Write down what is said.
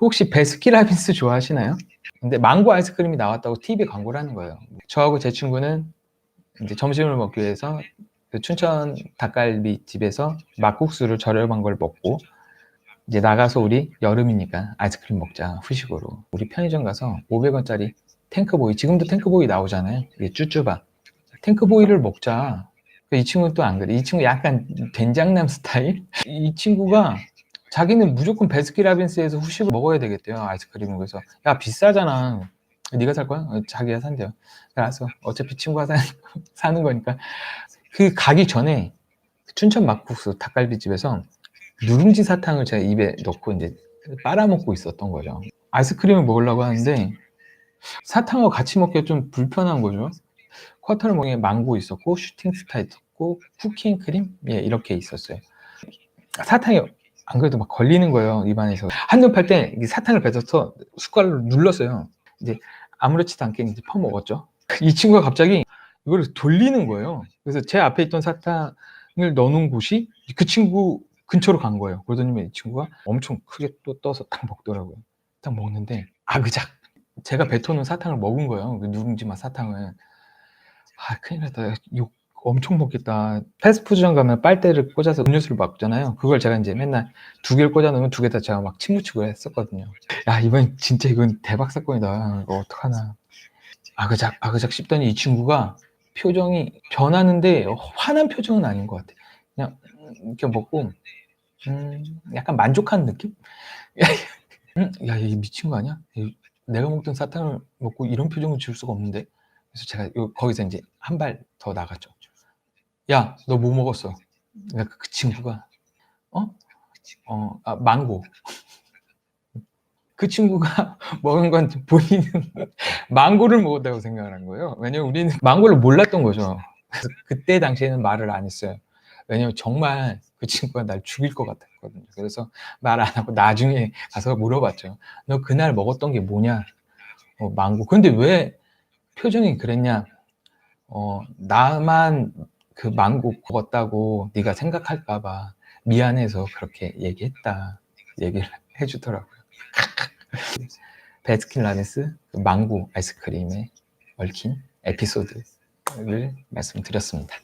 혹시 베스킨라빈스 좋아하시나요? 근데 망고 아이스크림이 나왔다고 TV 광고를 하는 거예요. 저하고 제 친구는 이제 점심을 먹기 위해서 그 춘천 닭갈비 집에서 막국수를 저렴한 걸 먹고 이제 나가서 우리 여름이니까 아이스크림 먹자 후식으로. 우리 편의점 가서 500원짜리 탱크보이 지금도 탱크보이 나오잖아요. 이게 쭈쭈바. 탱크보이를 먹자. 이 친구는 또 안 그래. 이 친구 약간 된장남 스타일? 이 친구가 자기는 무조건 베스킨라빈스에서 후식을 먹어야 되겠대요 아이스크림을 그래서 야 비싸잖아 네가 살 거야? 어, 자기가 산대요 그래서 어차피 친구가 사, 사는 거니까 그 가기 전에 춘천 막국수 닭갈비집에서 누룽지 사탕을 제가 입에 넣고 이제 빨아먹고 있었던 거죠. 아이스크림을 먹으려고 하는데 사탕하고 같이 먹기가 좀 불편한 거죠. 쿼터를 먹에 망고 있었고 슈팅 스타 있었고 쿠킹 크림 예 이렇게 있었어요. 사탕이 안 그래도 막 걸리는 거예요 입안에서 한눈 팔 때 사탕을 뱉어서 숟가락으로 눌렀어요. 이제 아무렇지도 않게 이제 퍼 먹었죠. 이 친구가 갑자기 이걸 돌리는 거예요. 그래서 제 앞에 있던 사탕을 넣어놓은 곳이 그 친구 근처로 간 거예요. 그러더니 이 친구가 엄청 크게 또 떠서 딱 먹더라고요. 딱 먹는데 아그작 제가 뱉어놓은 사탕을 먹은 거예요. 그 누룽지 맛 사탕을. 아 큰일 났다. 욕 엄청 먹겠다. 패스트푸드점 가면 빨대를 꽂아서 음료수를 먹잖아요. 그걸 제가 이제 맨날 두 개를 꽂아 놓으면 두 개 다 제가 막침 묻히고 했었거든요. 야 이번 진짜 이건 대박 사건이다. 이거 어떡하나. 아그작 아그작 씹더니 이 친구가 표정이 변하는데 화난 표정은 아닌 것 같아. 그냥 이렇게 먹고 음, 약간 만족한 느낌? 음, 야, 이게 미친 거 아니야? 이- 내가 먹던 사탕을 먹고 이런 표정을 지을 수가 없는데. 그래서 제가 요- 거기서 이제 한 발 더 나갔죠. 야, 너 뭐 먹었어? 그러니까 그 친구가 어? 어, 아, 망고. 그 친구가 먹은 건 본인은 망고를 먹었다고 생각을 한 거예요. 왜냐면 우리는 망고를 몰랐던 거죠. 그래서 그때 당시에는 말을 안 했어요. 왜냐면 정말 그 친구가 날 죽일 것 같았거든요. 그래서 말 안 하고 나중에 가서 물어봤죠. 너 그날 먹었던 게 뭐냐? 어, 망고. 근데 왜 표정이 그랬냐? 어, 나만 그 망고 먹었다고 네가 생각할까봐 미안해서 그렇게 얘기했다. 얘기를 해주더라고요. 베스킨 라빈스 그 망고 아이스크림에 얽힌 에피소드를 말씀드렸습니다.